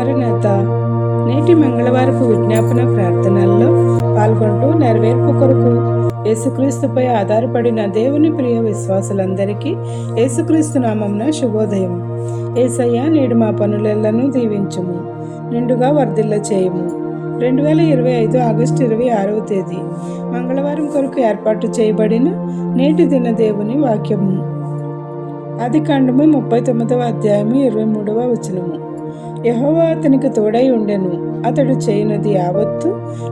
మరణత నేటి మంగళవారపు విజ్ఞాపన ప్రార్థనల్లో పాల్గొంటూ నెరవేర్పు కొరకు యేసుక్రీస్తుపై ఆధారపడిన దేవుని ప్రియ విశ్వాసులందరికీ యేసుక్రీస్తు నామంన శుభోదయం. ఏసయ్య నేడు మా పనులెల్లను దీవించుము నిండుగా వర్ధిల్ల చేయము. రెండు వేల ఇరవై ఐదు ఆగస్టు ఇరవై ఆరవ తేదీ మంగళవారం కొరకు ఏర్పాటు చేయబడిన నేటి దిన దేవుని వాక్యము. అది కాండము ముప్పై తొమ్మిదవ అధ్యాయము ఇరవై మూడవ వచనము. యహోవా అతనికి తోడై ఉండెను. అతడు చేయనది యావత్తు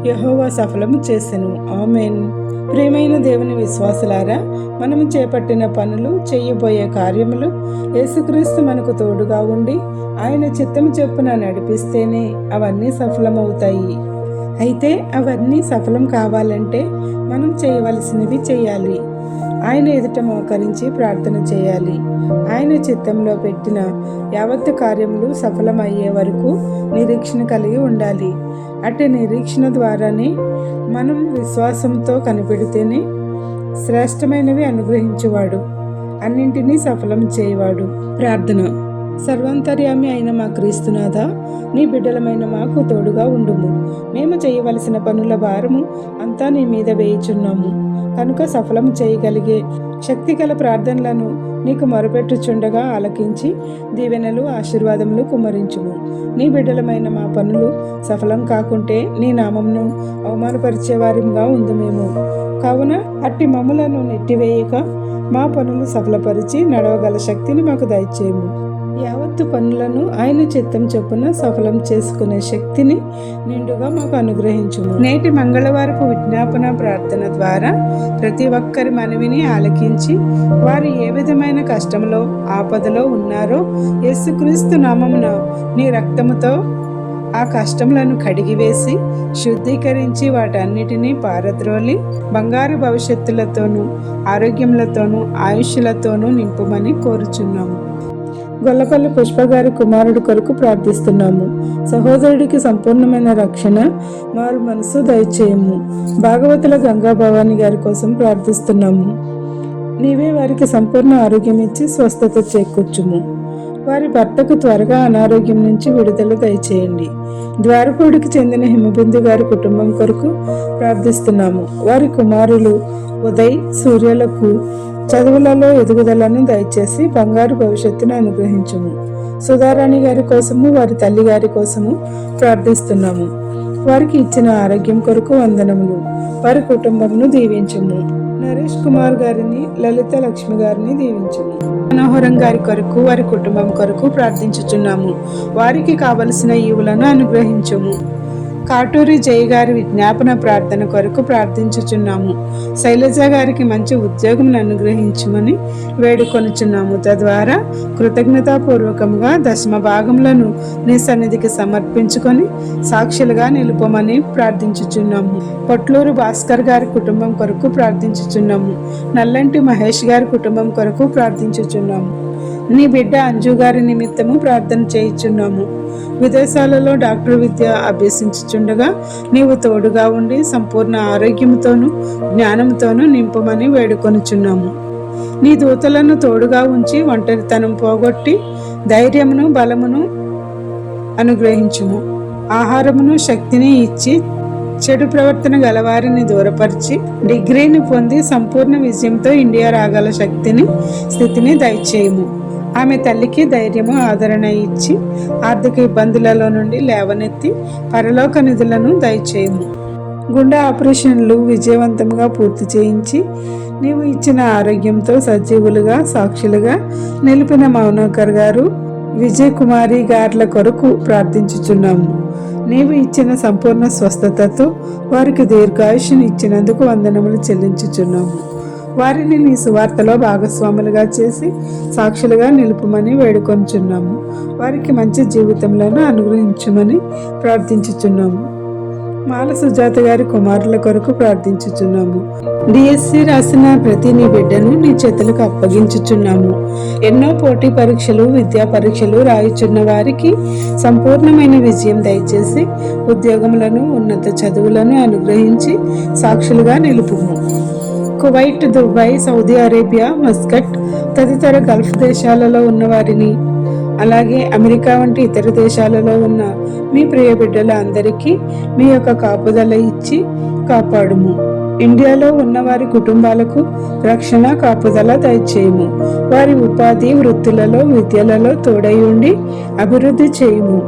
యహోవా సఫలము చేసెను. ఆమెన్. ప్రియమైన దేవుని విశ్వాసులారా మనము చేపట్టిన పనులు చేయబోయే కార్యములు యేసుక్రీస్తు మనకు తోడుగా ఉండి ఆయన చిత్తము చెప్పున నడిపిస్తేనే అవన్నీ సఫలమవుతాయి. అయితే అవన్నీ సఫలం కావాలంటే మనం చేయవలసినవి చేయాలి. ఆయన ఎదుట మోకరించి ప్రార్థన చేయాలి. ఆయన చిత్తంలో పెట్టిన యావత్తు కార్యములు సఫలమయ్యే వరకు నిరీక్షణ కలిగి ఉండాలి. అటు నిరీక్షణ ద్వారానే మనం విశ్వాసంతో కనిపెడితేనే శ్రేష్టమైనవి అనుగ్రహించువాడు. అన్నింటినీ సఫలం చేయవాడు. ప్రార్థన. సర్వాంతర్యామి అయిన మా క్రీస్తునాథ నీ బిడ్డలమైన మాకు తోడుగా ఉండుము. మేము చేయవలసిన పనుల భారము అంతా నీ మీద వేయుచున్నాము. కనుక సఫలం చేయగలిగే శక్తిగల ప్రార్థనలను నీకు మొరపెట్టుచుండగా ఆలకించి దీవెనలు ఆశీర్వాదములు కుమ్మరించుము. నీ బిడ్డలమైన మా పనులు సఫలం కాకుంటే నీ నామంను అవమానపరిచే వారిగా ఉంది మేము కావున అట్టి మమ్ములను నెట్టివేయక మా పనులు సఫలపరిచి నడవగల శక్తిని మాకు దయచేయము. యావత్తు పనులను ఆయన చిత్తం చొప్పున సఫలం చేసుకునే శక్తిని నిండుగా మాకు అనుగ్రహించుము. నేటి మంగళవారపు విజ్ఞాపన ప్రార్థన ద్వారా ప్రతి ఒక్కరి మనవిని ఆలకించి వారు ఏ విధమైన కష్టంలో ఆపదలో ఉన్నారో యేసుక్రీస్తు నామమున నీ రక్తముతో ఆ కష్టములను కడిగివేసి శుద్ధీకరించి వాటన్నిటినీ పారద్రోలి బంగారు భవిష్యత్తులతోనూ ఆరోగ్యములతోనూ ఆయుష్లతోనూ నింపుమని కోరుచున్నాము. గొల్లపల్లి పుష్ప గారి కుమారుడు కొరకు ప్రార్థిస్తున్నాము. సహోదరుడికి సంపూర్ణమైన రక్షణ మారు మనసు దయచేయము. భాగవతుల గంగా భవాని గారి కోసం ప్రార్థిస్తున్నాము. నీవే వారికి సంపూర్ణ ఆరోగ్యం ఇచ్చి స్వస్థత చేకూర్చుము. వారి భర్తకు త్వరగా అనారోగ్యం నుంచి విడుదల దయచేయండి. ద్వారపూడికి చెందిన హిమబిందు గారి కుటుంబం కొరకు ప్రార్థిస్తున్నాము. వారి కుమారులు ఉదయ్ సూర్యులకు చదువులలో ఎదుగుదలను దయచేసి బంగారు భవిష్యత్తును అనుగ్రహించుము. సుధారాణి గారి కోసము వారి తల్లి గారి కోసము ప్రార్థిస్తున్నాము. వారికి ఇచ్చిన ఆరోగ్యం కొరకు వందనములు. వారి కుటుంబమును దీవించుము. నరేష్ కుమార్ గారిని లలిత లక్ష్మి గారిని దీవించుము. మనోహరం గారి కొరకు వారి కుటుంబం కొరకు ప్రార్థించుచున్నాము. వారికి కావలసిన ఈవులను అనుగ్రహించుము. కాటూరి జయ గారి విజ్ఞాపన ప్రార్థన కొరకు ప్రార్థించుచున్నాము. శైలజ గారికి మంచి ఉద్యోగం అనుగ్రహించమని వేడుకొనుచున్నాము. తద్వారా కృతజ్ఞతాపూర్వకంగా దశమ భాగములను నీ సన్నిధికి సమర్పించుకొని సాక్షులుగా నిలుపమని ప్రార్థించుచున్నాము. పొట్లూరు భాస్కర్ గారి కుటుంబం కొరకు ప్రార్థించుచున్నాము. నల్లంటి మహేష్ గారి కుటుంబం కొరకు ప్రార్థించుచున్నాము. నీ బిడ్డ అంజు గారి నిమిత్తము ప్రార్థన చేయించున్నాము. విదేశాలలో డాక్టర్ విద్య అభ్యసించుచుండగా నీవు తోడుగా ఉండి సంపూర్ణ ఆరోగ్యంతోనూ జ్ఞానంతోనూ నింపమని వేడుకొనుచున్నాము. నీ దూతలను తోడుగా ఉంచి ఒంటరితనం పోగొట్టి ధైర్యమును బలమును అనుగ్రహించుము. ఆహారమును శక్తిని ఇచ్చి చెడు ప్రవర్తన గలవారిని దూరపరిచి డిగ్రీని పొంది సంపూర్ణ విజయంతో ఇండియా రాగల శక్తిని స్థితిని దయచేయము. ఆమె తల్లికి ధైర్యము ఆదరణ ఇచ్చి ఆర్థిక ఇబ్బందులలో నుండి లేవనెత్తి పరలోక నిధులను దయచేయము. గుండె ఆపరేషన్లు విజయవంతంగా పూర్తి చేయించి నీవు ఇచ్చిన ఆరోగ్యంతో సజీవులుగా సాక్షులుగా నిలిపిన మౌనోకర్ గారు విజయ్ కుమారి గార్ల కొరకు ప్రార్థించుచున్నాము. నీవు ఇచ్చిన సంపూర్ణ స్వస్థతతో వారికి దీర్ఘాయుష్ని ఇచ్చినందుకు వందనములు చెల్లించుచున్నాము. వారిని నీ సువార్తలో భాగస్వాములుగా చేసి సాక్షులుగా నిలుపుమని వేడుకొంచున్నాము. వారికి మంచి జీవితంలోనూ అనుగ్రహించమని ప్రార్థించుచున్నాము. మాల సుజాత గారి కుమారుల కొరకు ప్రార్థించుచున్నాము. డిఎస్సి రాసిన ప్రతి నీ బిడ్డను నీ చేతులకు అప్పగించుచున్నాము. ఎన్నో పోటీ పరీక్షలు విద్యా పరీక్షలు రాయుచున్న వారికి సంపూర్ణమైన విజయం దయచేసి ఉద్యోగములను ఉన్నత చదువులను అనుగ్రహించి సాక్షులుగా నిలుపుము. Kuwait Dubai Saudi Arabia Muscat తదితర గల్ఫ్ దేశాలలో ఉన్న వారిని అలాగే అమెరికా వంటి ఇతర దేశాలలో ఉన్న మీ ప్రియ బిడ్డల అందరికీ మీ యొక్క కాపుదల ఇచ్చి కాపాడుము. ఇండియాలో ఉన్న వారి కుటుంబాలకు రక్షణ కాపుదల దయచేయము. వారి ఉపాధి వృత్తులలో విద్యలలో తోడై ఉండి అభివృద్ధి చేయుము.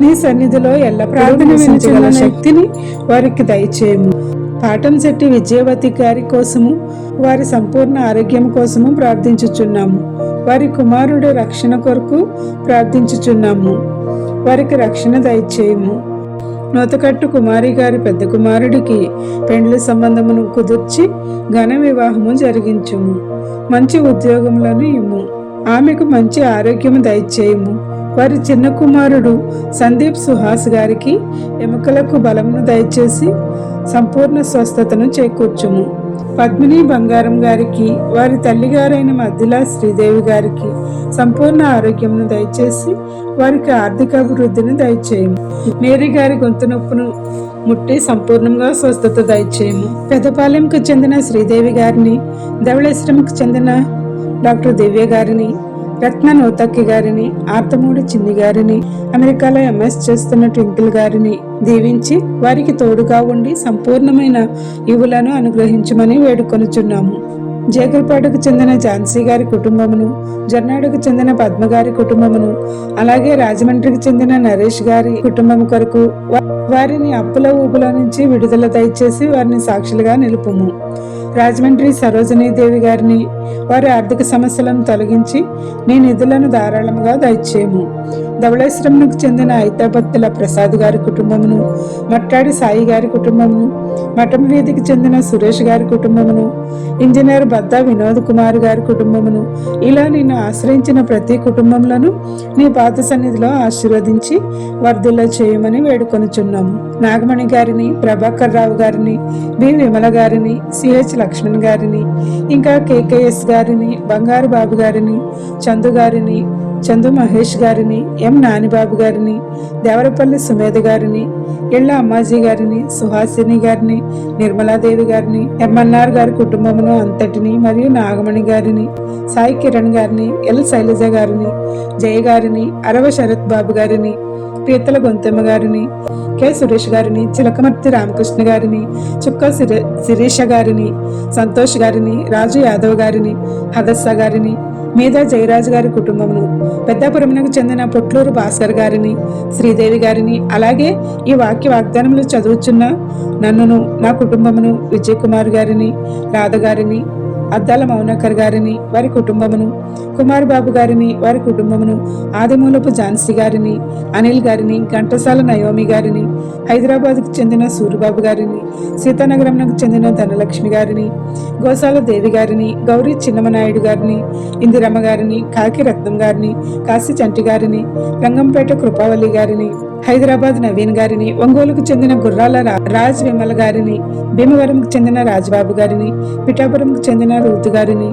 నీ సన్నిధిలో ఎల్ల ప్రార్థన శక్తిని వారికి దయచేయము. పాటంశెట్టి విజయవతి గారి కోసము వారి సంపూర్ణ ఆరోగ్యం కోసము ప్రార్థించుచున్నాము. వారి కుమారుడు రక్షణ కొరకు ప్రార్థించుచున్నాము. వారికి రక్షణ దయచేయము. నూతకట్టు కుమారి గారి పెద్ద కుమారుడికి పెండ్లి సంబంధమును కుదుర్చి ఘన వివాహము జరిగించుము. మంచి ఉద్యోగములను ఇమ్ము. ఆమెకు మంచి ఆరోగ్యము దయచేయము. వారి చిన్న కుమారుడు సందీప్ సుహాస్ గారికి ఎముకలకు బలమును దయచేసి సంపూర్ణ స్వస్థతను చేకూర్చుము. పద్మిని బంగారం గారికి వారి తల్లిగారైన మధ్యలా శ్రీదేవి గారికి సంపూర్ణ ఆరోగ్యంను దయచేసి వారికి ఆర్థిక అభివృద్ధిని దయచేయము. మేరీ గారి గొంతు నొప్పును ముట్టి సంపూర్ణంగా స్వస్థత దయచేయము. పెదపాలెంకు చెందిన శ్రీదేవి గారిని ధవళేశ్వరంకు చెందిన డాక్టర్ దివ్య గారిని రత్న నోతక్కి గారిని ఆర్తమూడి చిన్ని గారిని అమెరికాలో ఎంఎస్ చేస్తున్న ట్వింకిల్ గారిని దీవించి వారికి తోడుగా ఉండి సంపూర్ణమైన ఇవులను అనుగ్రహించమని వేడుకొనుచున్నాము. జేగల్పాడుకు చెందిన ఝాన్సీ గారి కుటుంబమును జర్నాడుకు చెందిన పద్మ గారి కుటుంబమును అలాగే రాజమండ్రికి చెందిన నరేష్ గారి కుటుంబం కొరకు వారిని అప్పుల ఊపుల నుంచి విడుదల దయచేసి వారిని సాక్షులుగా నిలుపుము. రాజమండ్రి సరోజినీదేవి గారిని వారి ఆర్థిక సమస్యలను తొలగించి నీ నిధులను ధారాళముగా దయచేయము. ధవళేశ్వరంకు చెందిన ఐతాభక్తుల ప్రసాద్ గారి కుటుంబమును మట్టాడి సాయి గారి కుటుంబమును మఠం వీధికి చెందిన సురేష్ గారి కుటుంబమును ఇంజనీర్ బద్దా వినోద్ కుమార్ గారి కుటుంబమును ఇలా నిన్ను ఆశ్రయించిన ప్రతి కుటుంబంలోనూ నీ పాత సన్నిధిలో ఆశీర్వదించి వర్ధిల్ల చేయమని వేడుకొనుచున్నాము. నాగమణి గారిని ప్రభాకర్ రావు గారిని బి. విమల గారిని సిహెచ్ లక్ష్మణ్ గారిని ఇంకా కేకేఎస్ గారిని బంగారు బాబు గారిని చందు గారిని చందు మహేష్ గారిని ఎం నానిబాబు గారిని దేవరపల్లి సుమేధ గారిని ఇళ్ళ అమ్మాజీ గారిని సుహాసిని గారిని నిర్మలాదేవి గారిని ఎంఎన్ఆర్ గారి కుటుంబమును అంతటిని మరియు నాగమణి గారిని సాయి కిరణ్ గారిని ఎల్ శైలజ గారిని జయ గారిని అరవ శరత్ బాబు గారిని పీతల గొంతమ్మ గారిని కె. సురేష్ గారిని చిలకమర్తి రామకృష్ణ గారిని చుక్క శిర శిరీష గారిని సంతోష్ గారిని రాజు యాదవ్ గారిని హదస్స గారిని మీద జయరాజు గారి కుటుంబమును పెద్దాపురమునకు చెందిన పొట్లూరు భాస్కర్ గారిని శ్రీదేవి గారిని అలాగే ఈ వాక్య వాగ్దానములు చదువుచున్న నన్నును నా కుటుంబమును విజయ్ కుమార్ గారిని రాధ గారిని అద్దాల మౌనకర్ గారిని వారి కుటుంబమును కుమార్ బాబు గారిని వారి కుటుంబమును ఆదిమూలపు ఝాన్సీ గారిని అనిల్ గారిని ఘంటసాల నయోమి గారిని హైదరాబాద్కు చెందిన సూరిబాబు గారిని సీతానగరంకు చెందిన ధనలక్ష్మి గారిని గోసాల దేవి గారిని గౌరీ చిన్నమనాయుడు గారిని ఇందిరమ్మ గారిని కాకి రత్నం గారిని కాశీ చంటి గారిని రంగంపేట కృపావల్లి గారిని హైదరాబాద్ నవీన్ గారిని ఒంగోలుకు చెందిన గుర్రాల రాజ్ విమల గారిని భీమవరంకు చెందిన రాజ్బాబు గారిని పిఠాపురంకు చెందిన రూతు గారిని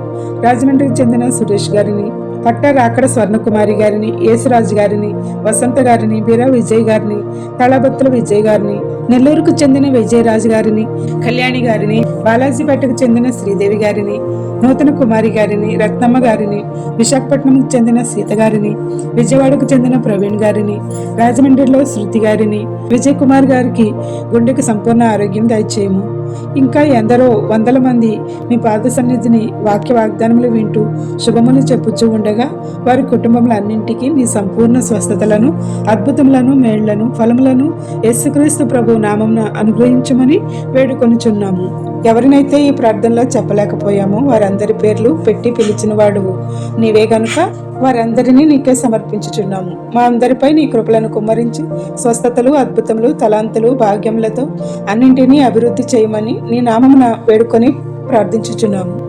రాజమండ్రికి చెందిన సురేష్ గారిని పట్ట రాకడ స్వర్ణకుమారి గారిని యేసురాజు గారిని వసంత గారిని బీరా విజయ్ గారిని తళబత్తుల విజయ్ గారిని నెల్లూరుకు చెందిన విజయరాజు గారిని కళ్యాణి గారిని బాలాజీపేటకు చెందిన శ్రీదేవి గారిని నూతన కుమారి గారిని రత్నమ్మ గారిని విశాఖపట్నంకు చెందిన సీత గారిని విజయవాడకు చెందిన ప్రవీణ్ గారిని రాజమండ్రిలో శృతి గారిని విజయ్ కుమార్ గారికి గుండెకు సంపూర్ణ ఆరోగ్యం దయచేయము. ఇంకా ఎందరో వందల మంది మీ పాద సన్నిధిని వాక్య వాగ్దానములు వింటూ శుభములు చెప్పుచూ ఉండగా వారి కుటుంబములన్నింటికీ నీ సంపూర్ణ స్వస్థతలను అద్భుతములను మేళ్ళను ఫలములను యేసుక్రీస్తు ప్రభు నామంన అనుగ్రహించమని వేడుకొనుచున్నాము. ఎవరినైతే ఈ ప్రార్థనలో చెప్పలేకపోయామో వారందరి పేర్లు పెట్టి పిలిచిన వాడువు నీవే గనుక వారందరినీ నీకే సమర్పించుచున్నాము. మా అందరిపై నీ కృపలను కుమ్మరించి స్వస్థతలు అద్భుతములు తలాంతులు భాగ్యములతో అన్నింటినీ అభివృద్ధి చేయమని నీ నామమున వేడుకొని ప్రార్థించుచున్నాము.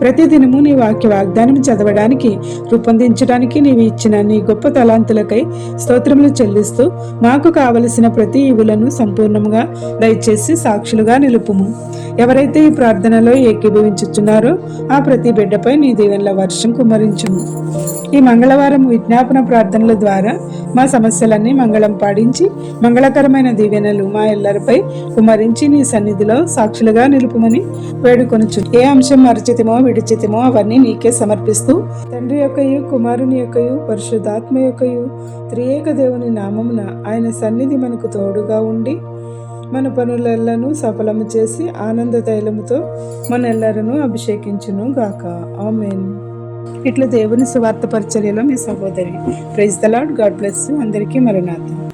ప్రతిదినము నీ వాక్య వాగ్దానం చదవడానికి రూపొందించడానికి నీవు ఇచ్చిన నీ గొప్ప తలాంతులకై స్తోత్రములు చెల్లిస్తూ మాకు కావలసిన ప్రతి ఇవులను సంపూర్ణంగా దయచేసి సాక్షులుగా నిలుపుము. ఎవరైతే ఈ ప్రార్థనలో ఏకీభవించుచున్నారో ఆ ప్రతి బిడ్డపై నీ దీవెనల వర్షం కుమ్మరించుము. ఈ మంగళవారం విజ్ఞాపన ప్రార్థనల ద్వారా మా సమస్యలన్నీ మంగళం పాడించి మంగళకరమైన దీవెనలు మా ఎల్లరిపై కుమరించి నీ సన్నిధిలో సాక్షులుగా నిలుపుమని వేడుకొనుచు. ఏ అంశం మరచితమో విడిచితిమో అవన్నీ నీకే సమర్పిస్తూ తండ్రి యొక్కయు కుమారుని యొక్కయు పరిశుద్ధాత్మ యొక్కయు త్రియేక దేవుని నామమున ఆయన సన్నిధి మనకు తోడుగా ఉండి మన పనులెల్లను సఫలము చేసి ఆనంద తైలముతో మనెల్లరను అభిషేకించును గాక. ఆమెన్. ఇట్లా దేవుని సువార్త పరిచర్యలో మీ సహోదరి. Praise the Lord God bless అందరికీ మరణార్థం.